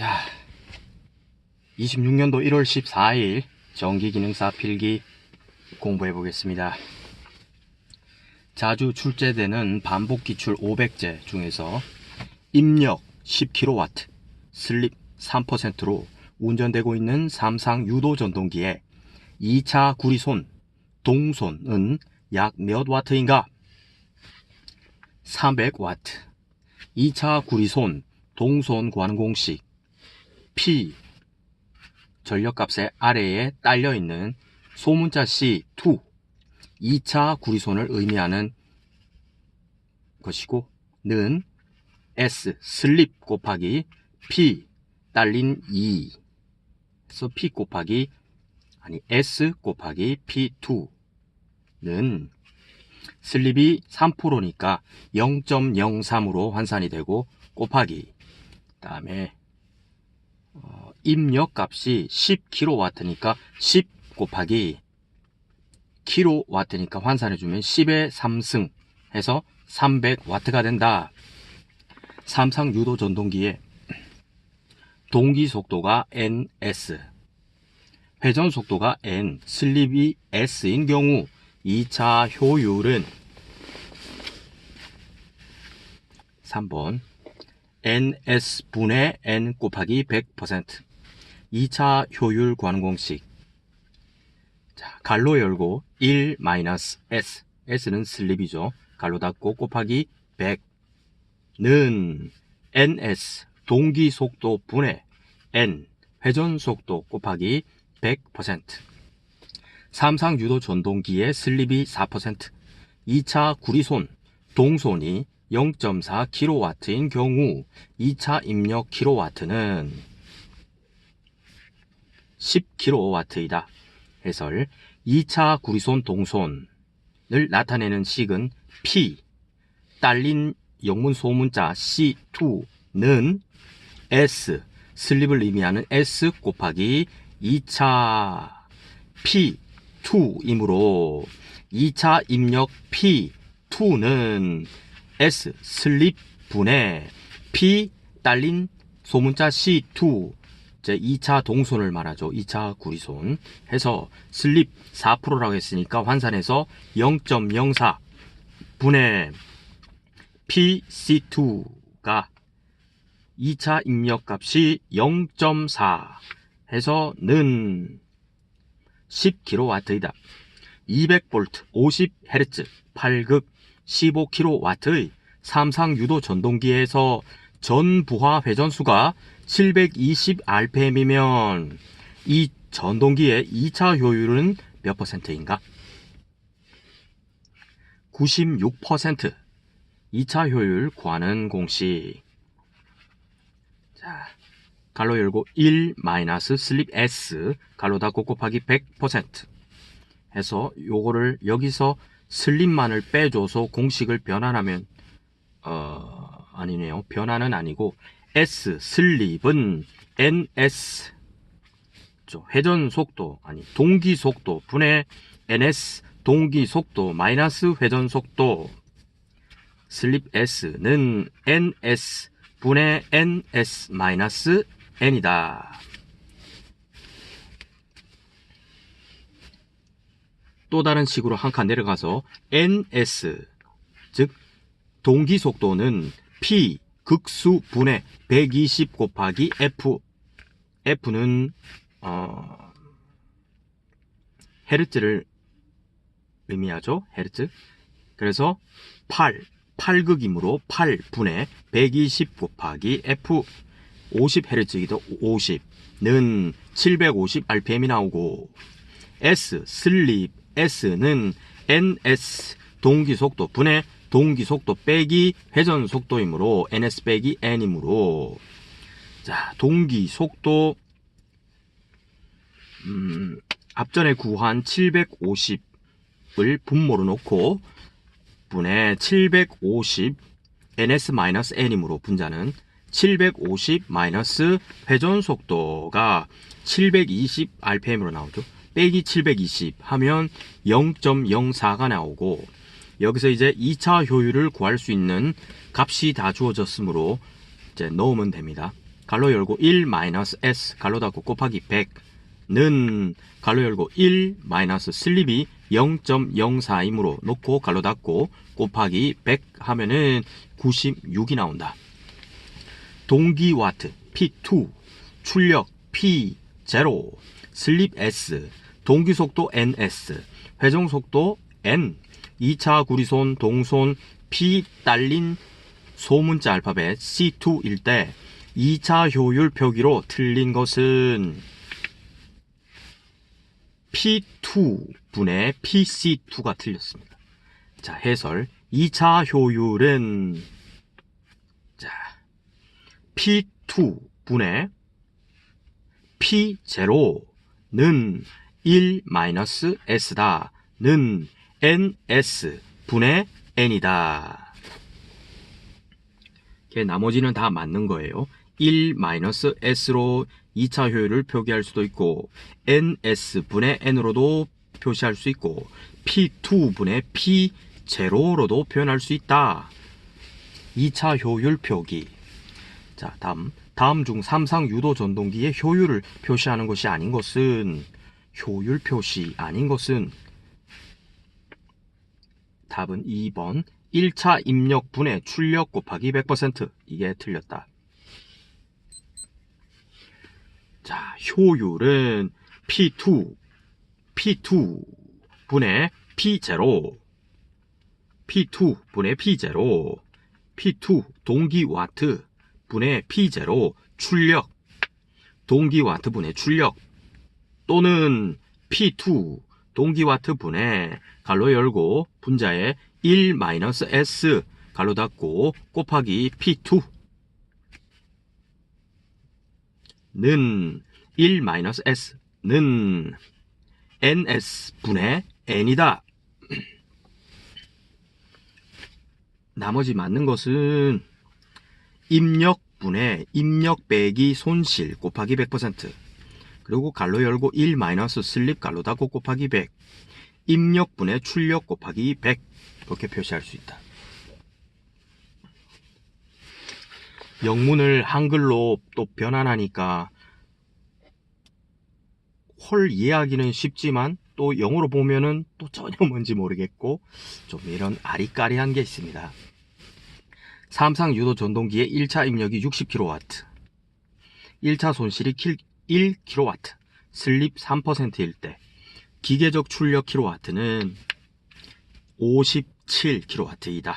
자, 26년도 1월 14일 전기기능사 필기 공부해 보겠습니다. 자주 출제되는 반복 기출 500제 중에서 입력 10kW, 슬립 3%로 운전되고 있는 삼상 유도 전동기의 2차 구리손, 동손은 약 몇 와트인가? 300W. 2차 구리손, 동손 구하는 공식. P 전력값의 아래에 딸려 있는 소문자 C2 2차 구리손을 의미하는 것이고 는 S 슬립 곱하기 P 딸린 2 그래서 P 곱하기 아니 S 곱하기 P2는 슬립이 3%니까 0.03으로 환산이 되고 곱하기. 그 다음에 어, 입력 값이 10kW니까 10 곱하기 kW니까 환산해주면 10의 3승 해서 300W가 된다. 삼상 유도 전동기의 동기 속도가 ns, 회전 속도가 n, 슬립이 s인 경우 2차 효율은 3번 ns분의 n 곱하기 100% 2차 효율 구하는 공식. 자, 갈로 열고 1 마이너스 s. S는 슬립이죠. 갈로 닫고 곱하기 100는 ns 동기 속도 분의 n. 회전 속도 곱하기 100% 삼상 유도 전동기의 슬립이 4% 2차 구리손 동손이 0.4kW인 경우 2차 입력 kW는 10kW이다. 해설 2차 구리손 동손을 나타내는 식은 P 딸린 영문 소문자 C2는 S 슬립을 의미하는 S 곱하기 2차 P2이므로 2차 입력 P2는 S 슬립 분의 P 딸린 소문자 C2 제 2차 동손을 말하죠. 2차 구리손 해서 슬립 4%라고 했으니까 환산해서 0.04 분의 PC2가 2차 입력 값이 0.4 해서 는 10kW이다. 200V 50Hz 8극 15kW의 삼상 유도 전동기에서 전부하 회전수가 720rpm이면 이 전동기의 2차 효율은 몇 퍼센트인가? 96% 2차 효율 구하는 공식. 자, 갈로 열고 1 마이너스 슬립 S 갈로 닫고 곱하기 100% 해서 요거를 여기서 슬립만을 빼줘서 공식을 변환하면 어 아니네요. 변환은 아니고 S 슬립은 NS 회전 속도 아니 동기 속도 분의 NS 동기 속도 마이너스 회전 속도 슬립 S는 NS 분의 NS 마이너스 N이다. 또 다른 식으로 한 칸 내려가서 NS 즉 동기 속도는 P 극수 분의 120 곱하기 F F는 어, 헤르츠를 의미하죠. 헤르츠. 그래서 8 8극이므로 8분의 120 곱하기 F 50Hz이기도 50는 750rpm이 나오고 S 슬립 S는 NS 동기 속도 분의 동기 속도 빼기 회전 속도이므로 NS 빼기 N이므로 자 동기 속도 음, 앞전에 구한 750을 분모로 놓고 분의 750 ns-n이므로 분자는 750 마이너스 회전 속도가 720 rpm으로 나오죠. 빼기 720 하면 0.04가 나오고 여기서 이제 2차 효율을 구할 수 있는 값이 다 주어졌으므로 이제 넣으면 됩니다. 갈로 열고 1 마이너스 S 갈로 닫고 곱하기 100는 갈로 열고 1 마이너스 슬립이 0.04이므로 놓고 갈로 닫고 곱하기 100 하면은 96이 나온다. 동기 와트 P2 출력 P0 슬립 S 동기 속도 NS 회전 속도 N 2차 구리손 동손 P 딸린 소문자 알파벳 C2일 때 2차 효율 표기로 틀린 것은 P2분의 PC2가 틀렸습니다. 자, 해설. 2차 효율은 자, P2분의 P0는 1 마이너스 S다. 는 NS 분의 N이다. 이렇게 나머지는 다 맞는 거예요. 1 마이너스 S로 2차 효율을 표기할 수도 있고 NS 분의 N으로도 표시할 수 있고 P2 분의 P0로도 표현할 수 있다. 2차 효율 표기. 자, 다음. 다음 중 삼상 유도 전동기의 효율을 표시하는 것이 아닌 것은 효율 표시 아닌 것은 답은 2번. 1차 입력 분의 출력 곱하기 100% 이게 틀렸다. 자, 효율은 P2 P2 분의 P0 P2 분의 P0 P2 동기 와트 분의 P0 출력. 동기 와트 분의 출력. 또는 P2 동기와트 분의 갈로 열고 분자에 1 마이너스 S 갈로 닫고 곱하기 P2 는1 마이너스 S는 NS 분의 N이다. 나머지 맞는 것은 입력분의 입력 빼기 손실 곱하기 100% 그리고 갈로 열고 1 마이너스 슬립 갈로 닫고 곱하기 100 입력분의 출력 곱하기 100 이렇게 표시할 수 있다. 영문을 한글로 또 변환하니까 홀 이해하기는 쉽지만 또 영어로 보면은 또 전혀 뭔지 모르겠고 좀 이런 아리까리한 게 있습니다. 삼상 유도 전동기의 1차 입력이 60kW, 1차 손실이 1kW, 슬립 3%일 때 기계적 출력 kW는 57kW이다.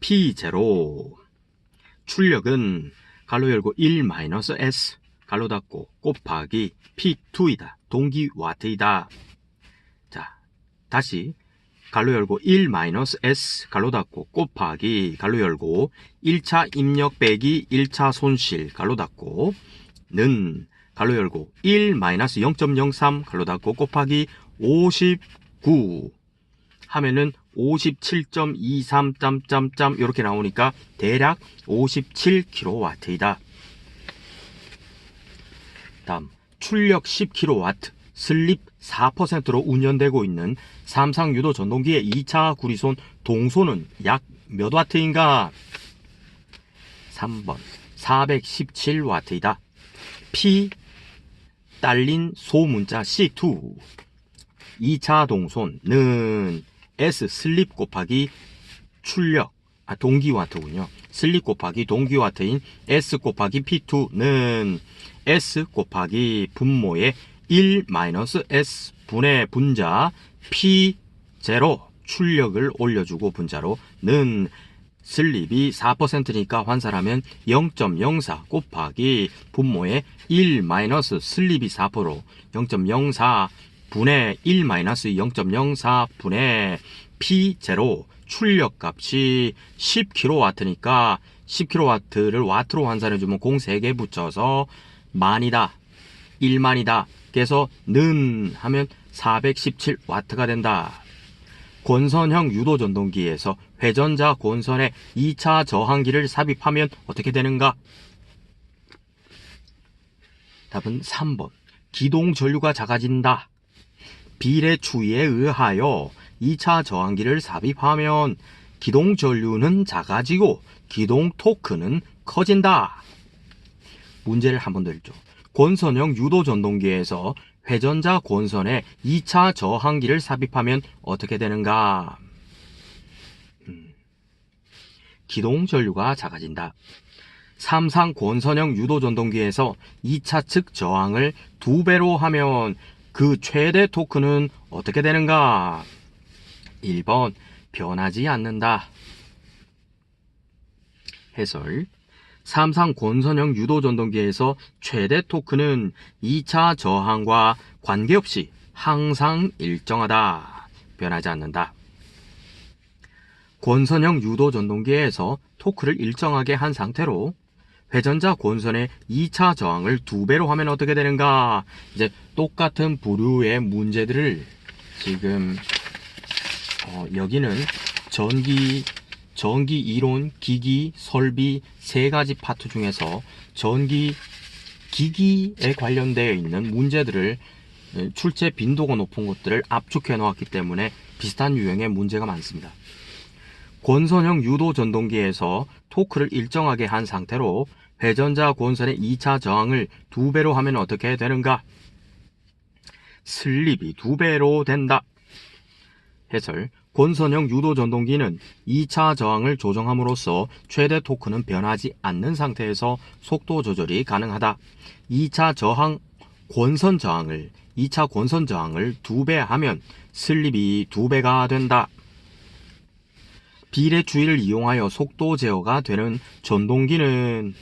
P0 출력은 갈로 열고 1-S 갈로 닫고 곱하기 P2이다. 동기 와트이다. 자, 다시 갈로 열고 1-S 갈로 닫고 곱하기 갈로 열고 1차 입력 빼기 1차 손실 갈로 닫고 는 갈로 열고 1-0.03 갈로 닫고 곱하기 59 하면은 57.23짬짬짬 이렇게 나오니까 대략 57kW이다. 다음 출력 10kW, 슬립 4%로 운전되고 있는 삼상 유도 전동기의 2차 구리손 동소는 약 몇 와트인가? 3번 417와트이다. P 딸린 소문자 C2 2차 동손은 S 슬립 곱하기 출력 아 동기와트군요. 슬립 곱하기 동기와트인 S 곱하기 P2는 S 곱하기 분모의 1 마이너스 S 분의 분자 P0 출력을 올려주고 분자로는 슬립이 4%니까 환산하면 0.04 곱하기 분모의 1 마이너스 슬립이 4% 0.04 분의 1 마이너스 0.04 분의 P0 출력 값이 10kW니까 10kW를 와트로 환산해주면 공 3개 붙여서 만이다. 1만이다. 그래서 는 하면 417와트가 된다. 권선형 유도 전동기에서 회전자 권선에 2차 저항기를 삽입하면 어떻게 되는가? 답은 3번. 기동 전류가 작아진다. 비례 추이에 의하여 2차 저항기를 삽입하면 기동 전류는 작아지고 기동 토크는 커진다. 문제를 한 번 더 읽죠. 권선형 유도 전동기에서 회전자 권선에 2차 저항기를 삽입하면 어떻게 되는가? 음, 기동 전류가 작아진다. 삼상 권선형 유도 전동기에서 2차 측 저항을 두 배로 하면 그 최대 토크는 어떻게 되는가? 1번 변하지 않는다. 해설 삼상 권선형 유도 전동기에서 최대 토크는 2차 저항과 관계없이 항상 일정하다. 변하지 않는다. 권선형 유도 전동기에서 토크를 일정하게 한 상태로 회전자 권선의 2차 저항을 두 배로 하면 어떻게 되는가? 이제 똑같은 부류의 문제들을 지금 어, 여기는 전기 전기 이론, 기기, 설비 세 가지 파트 중에서 전기 기기에 관련되어 있는 문제들을 에, 출제 빈도가 높은 것들을 압축해 놓았기 때문에 비슷한 유형의 문제가 많습니다. 권선형 유도 전동기에서 토크를 일정하게 한 상태로 회전자 권선의 2차 저항을 두 배로 하면 어떻게 되는가? 슬립이 두 배로 된다. 해설 권선형 유도 전동기는 2차 저항을 조정함으로써 최대 토크는 변하지 않는 상태에서 속도 조절이 가능하다. 2차 저항 권선 저항을 2차 권선 저항을 두배 하면 슬립이 두 배가 된다. 비례 주의를 이용하여 속도 제어가 되는 전동기는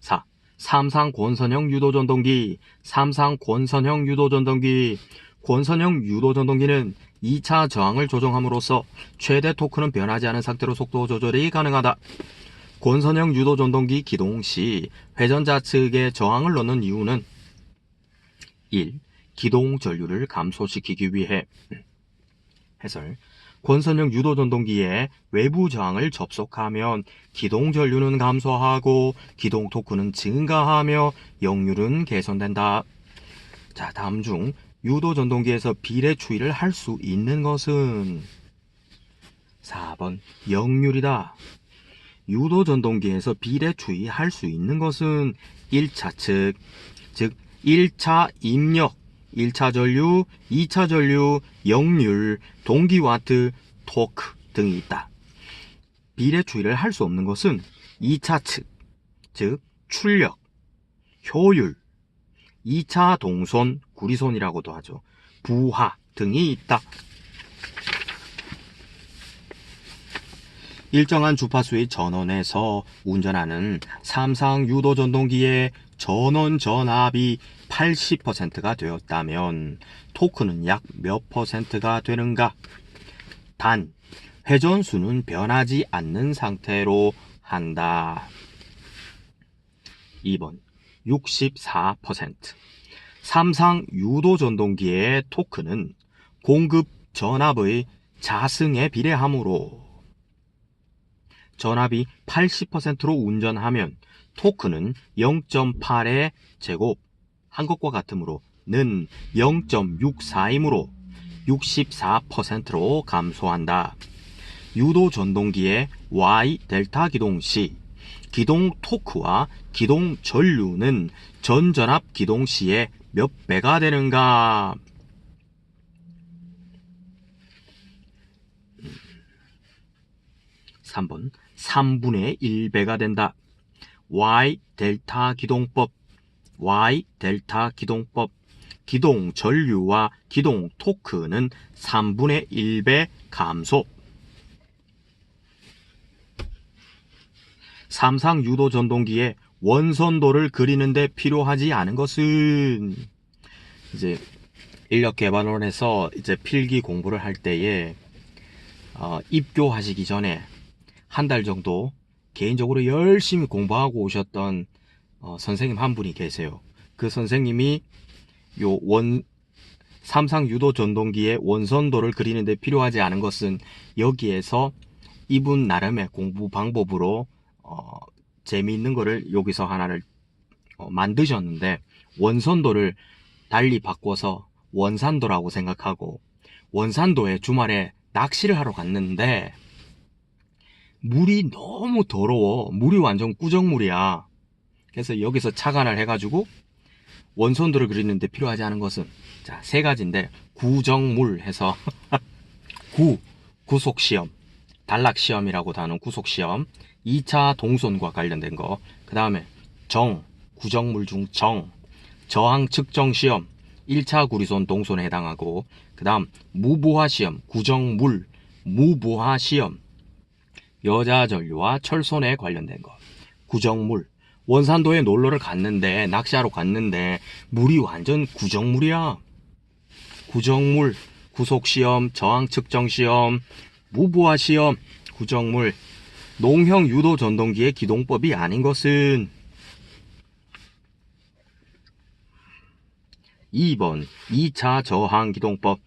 4. 삼상 권선형 유도 전동기, 삼상 권선형 유도 전동기, 권선형 유도 전동기는 2차 저항을 조정함으로써 최대 토크는 변하지 않은 상태로 속도 조절이 가능하다. 권선형 유도 전동기 기동 시 회전자 측에 저항을 넣는 이유는 1. 기동 전류를 감소시키기 위해 해설 권선형 유도 전동기에 외부 저항을 접속하면 기동 전류는 감소하고 기동 토크는 증가하며 역률은 개선된다. 자, 다음 중 유도 전동기에서 비례 추이를 할 수 있는 것은 4번 역률이다. 유도 전동기에서 비례 추이 할 수 있는 것은 1차 측, 즉 1차 입력, 1차 전류, 2차 전류, 역률, 동기와트, 토크 등이 있다. 비례 추이를 할 수 없는 것은 2차 측, 즉 출력, 효율, 2차 동선, 구리선이라고도 하죠. 부하 등이 있다. 일정한 주파수의 전원에서 운전하는 삼상 유도 전동기의 전원 전압이 80%가 되었다면 토크는 약 몇 퍼센트가 되는가? 단 회전수는 변하지 않는 상태로 한다. 2번 64% 삼상 유도 전동기의 토크는 공급 전압의 자승에 비례하므로 전압이 80%로 운전하면 토크는 0.8의 제곱 한 것과 같으므로 는 0.64이므로 64%로 감소한다. 유도 전동기의 Y 델타 기동 시 기동 토크와 기동 전류는 전전압 기동 시에 몇 배가 되는가? 음. 3번 3분의 1배가 된다. Y 델타 기동법 Y 델타 기동법 기동 전류와 기동 토크는 3분의 1배 감소 삼상 유도 전동기에 원선도를 그리는데 필요하지 않은 것은 이제 인력 개발원에서 이제 필기 공부를 할 때에 어, 입교하시기 전에 한 달 정도 개인적으로 열심히 공부하고 오셨던 어, 선생님 한 분이 계세요. 그 선생님이 요 원 삼상 유도 전동기의 원선도를 그리는데 필요하지 않은 것은 여기에서 이분 나름의 공부 방법으로 어, 재미있는 거를 여기서 하나를 어, 만드셨는데 원선도를 달리 바꿔서 원산도라고 생각하고 원산도에 주말에 낚시를 하러 갔는데 물이 너무 더러워. 물이 완전 꾸정물이야. 그래서 여기서 착안을 해가지고 원손들을 그리는데 필요하지 않은 것은 자, 세 가지인데 구정물 해서 구, 구속시험, 단락시험이라고도 하는 구속시험 2차 동손과 관련된 거. 그 다음에 정, 구정물 중 정, 저항 측정 시험 1차 구리손 동손에 해당하고 그 다음 무보화 시험, 구정물, 무보화 시험 여자 전류와 철손에 관련된 거. 구정물. 원산도에 놀러를 갔는데 낚시하러 갔는데 물이 완전 구정물이야. 구정물, 구속 시험, 저항 측정 시험, 무보화 시험, 구정물, 농형 유도 전동기의 기동법이 아닌 것은? 2번 2차 저항 기동법.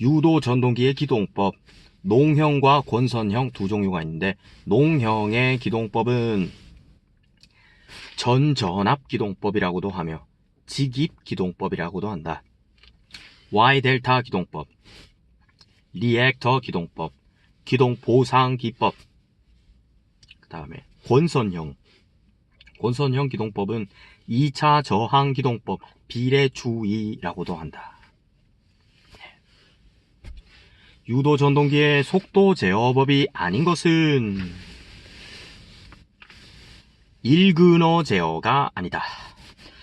유도 전동기의 기동법. 농형과 권선형 두 종류가 있는데 농형의 기동법은 전전압 기동법이라고도 하며 직입 기동법이라고도 한다. Y 델타 기동법, 리액터 기동법, 기동 보상 기법. 그 다음에 권선형. 권선형 기동법은 2차 저항 기동법 비례주의라고도 한다. 유도 전동기의 속도 제어법이 아닌 것은 일근어 제어가 아니다.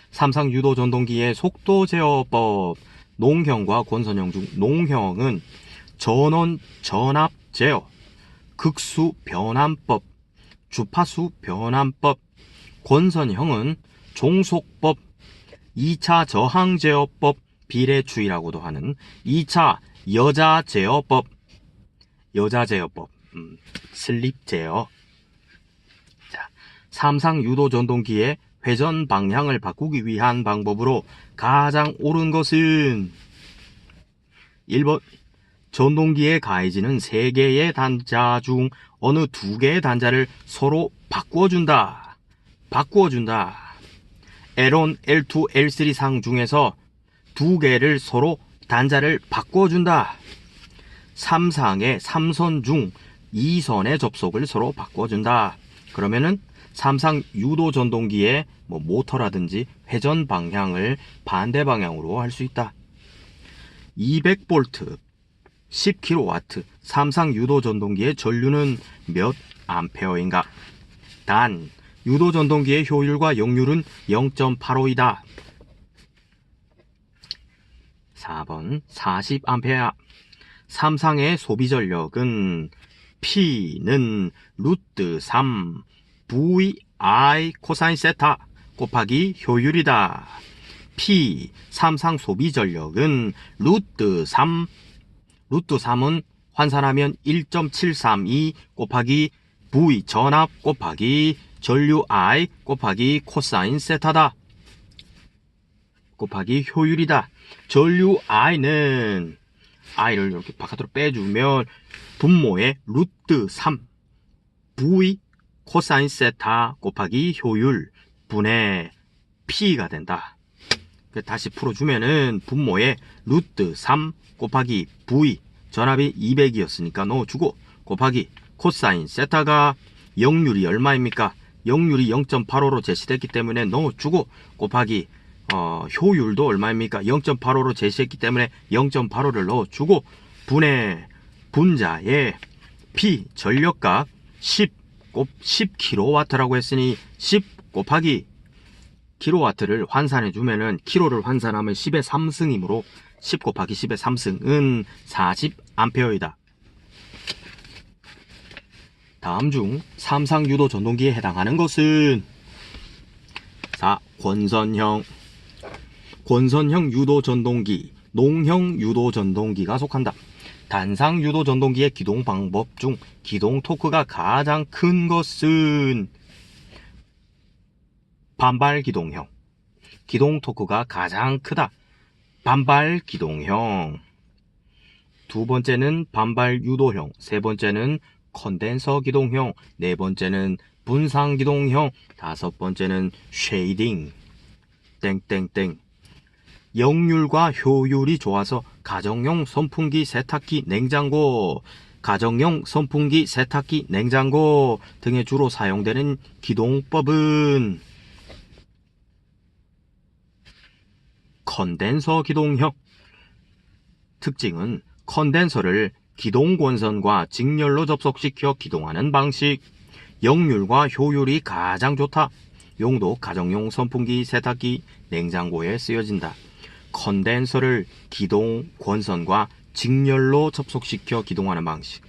삼상 유도 전동기의 속도 제어법 농형과 권선형 중 농형은 전원 전압 제어, 극수 변환법, 주파수 변환법, 권선형은 종속법, 2차 저항 제어법 비례추이라고도 하는 2차 여자 제어법, 여자 제어법, 음, 슬립 제어. 자, 삼상 유도 전동기의 회전 방향을 바꾸기 위한 방법으로 가장 옳은 것은 1번 전동기에 가해지는 3개의 단자 중 어느 2개의 단자를 서로 바꾸어준다. 바꾸어준다. L1, L2, L3 상 중에서 2개를 서로 단자를 바꿔준다. 3상의 3선 중 2선의 접속을 서로 바꿔준다. 그러면은 3상 유도 전동기의 뭐 모터라든지 회전 방향을 반대 방향으로 할 수 있다. 200V, 10kW, 3상 유도 전동기의 전류는 몇 암페어인가? 단, 유도 전동기의 효율과 역률은 0.85이다. 4번 40A 삼상의 소비 전력은 P는 루트 3 VI 코사인 세타 곱하기 효율이다. P 삼상 소비 전력은 루트 3 루트 3은 환산하면 1.732 곱하기 V 전압 곱하기 전류 I 곱하기 코사인 세타다. 곱하기 효율이다. 전류 I는 I를 이렇게 바깥으로 빼주면 분모의 루트 3 V 코사인 세타 곱하기 효율 분의 P가 된다. 다시 풀어주면은 분모의 루트 3 곱하기 V 전압이 200이었으니까 넣어주고 곱하기 코사인 세타가 역률이 얼마입니까? 역률이 0.85로 제시됐기 때문에 넣어주고 곱하기 어, 효율도 얼마입니까? 0.85로 제시했기 때문에 0.85를 넣어주고 분의 분자에 P 전력값 10 곱 10kW라고 했으니 10 곱하기 킬로와트를 환산해 주면은 킬로를 환산하면 10의 3승이므로 10 곱하기 10의 3승은 40A이다. 다음 중 삼상 유도 전동기에 해당하는 것은 4. 권선형 권선형 유도 전동기, 농형 유도 전동기가 속한다. 단상 유도 전동기의 기동 방법 중 기동 토크가 가장 큰 것은 반발 기동형. 기동 토크가 가장 크다. 반발 기동형. 두 번째는 반발 유도형. 세 번째는 컨덴서 기동형. 네 번째는 분상 기동형. 다섯 번째는 쉐이딩. 땡땡땡. 역률과 효율이 좋아서 가정용 선풍기, 세탁기, 냉장고 가정용 선풍기, 세탁기, 냉장고 등에 주로 사용되는 기동법은 컨덴서 기동형. 특징은 컨덴서를 기동 권선과 직렬로 접속시켜 기동하는 방식. 역률과 효율이 가장 좋다. 용도 가정용 선풍기, 세탁기, 냉장고에 쓰여진다. 컨덴서를 기동 권선과 직렬로 접속시켜 기동하는 방식.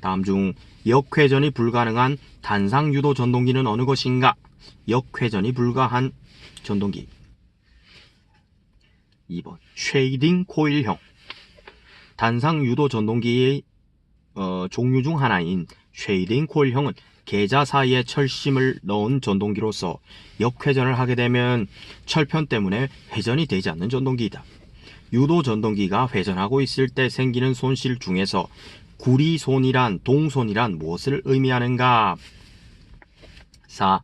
다음 중 역회전이 불가능한 단상 유도 전동기는 어느 것인가? 역회전이 불가한 전동기. 2번 쉐이딩 코일형. 단상 유도 전동기의 어, 종류 중 하나인 쉐이딩 코일형은 계자 사이에 철심을 넣은 전동기로서 역회전을 하게 되면 철편 때문에 회전이 되지 않는 전동기이다. 유도 전동기가 회전하고 있을 때 생기는 손실 중에서 구리손이란 동손이란 무엇을 의미하는가? 4.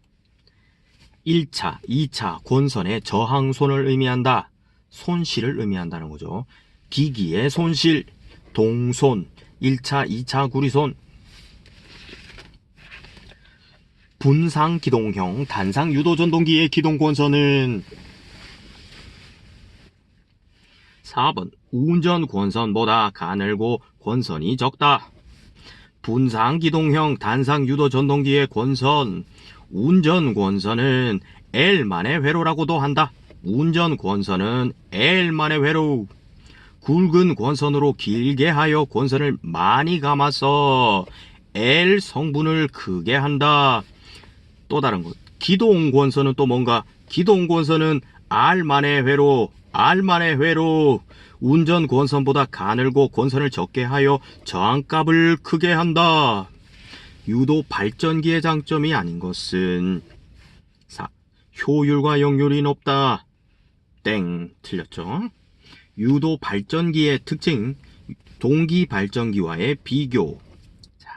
1차, 2차 권선의 저항손을 의미한다. 손실을 의미한다는 거죠. 기기의 손실, 동손, 1차, 2차 구리손, 분상 기동형 단상 유도 전동기의 기동 권선은 4번 운전 권선보다 가늘고 권선이 적다. 분상 기동형 단상 유도 전동기의 권선 운전 권선은 L만의 회로라고도 한다. 운전 권선은 L만의 회로. 굵은 권선으로 길게 하여 권선을 많이 감아서 L 성분을 크게 한다. 또 다른 것. 기동 권선은 또 뭔가 기동 권선은 R만의 회로, R만의 회로. 운전 권선보다 가늘고 권선을 적게 하여 저항값을 크게 한다. 유도 발전기의 장점이 아닌 것은 4. 효율과 역률이 높다. 땡 틀렸죠. 유도 발전기의 특징 동기 발전기와의 비교. 자,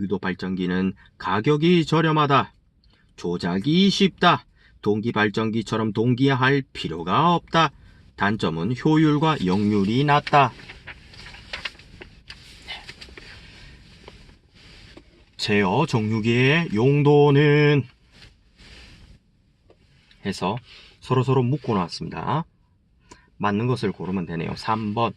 유도 발전기는 가격이 저렴하다. 조작이 쉽다. 동기 발전기처럼 동기화할 필요가 없다. 단점은 효율과 역률이 낮다. 제어 정류기의 용도는 해서 서로서로 묶고 나왔습니다. 맞는 것을 고르면 되네요. 3번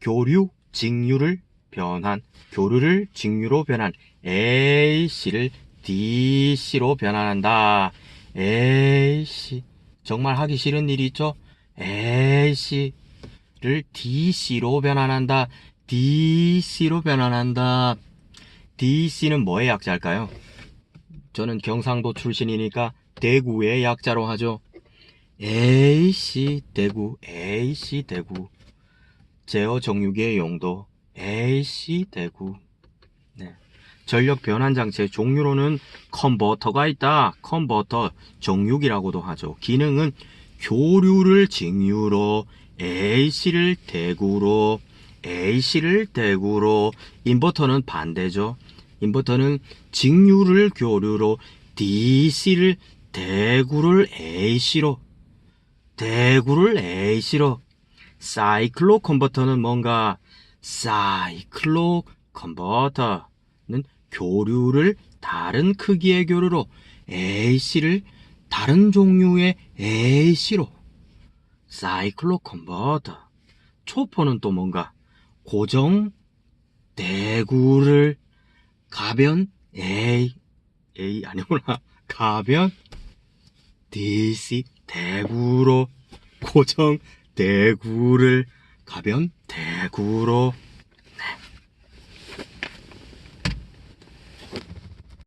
교류 직류를 변한 교류를 직류로 변한 AC를 DC로 변환한다. AC 정말 하기 싫은 일이 있죠? AC를 DC로 변환한다. DC로 변환한다. DC는 뭐의 약자일까요? 저는 경상도 출신이니까 대구의 약자로 하죠. AC 대구, AC 대구. 제어 정유기의 용도 AC 대구. 네. 전력 변환 장치의 종류로는 컨버터가 있다. 컨버터 정유기라고도 하죠. 기능은 교류를 직류로 AC를 대구로 AC를 대구로 인버터는 반대죠. 인버터는 직류를 교류로 DC를 대구를 AC로 대구를 AC로. 사이클로 컨버터는 뭔가? 사이클로 컨버터는 교류를 다른 크기의 교류로 AC를 다른 종류의 AC로. 사이클로 컨버터. 초포는 또 뭔가? 고정 대구를 가변 A A 아니구나. 가변 DC 대구로 고정 대구를 가변 대구로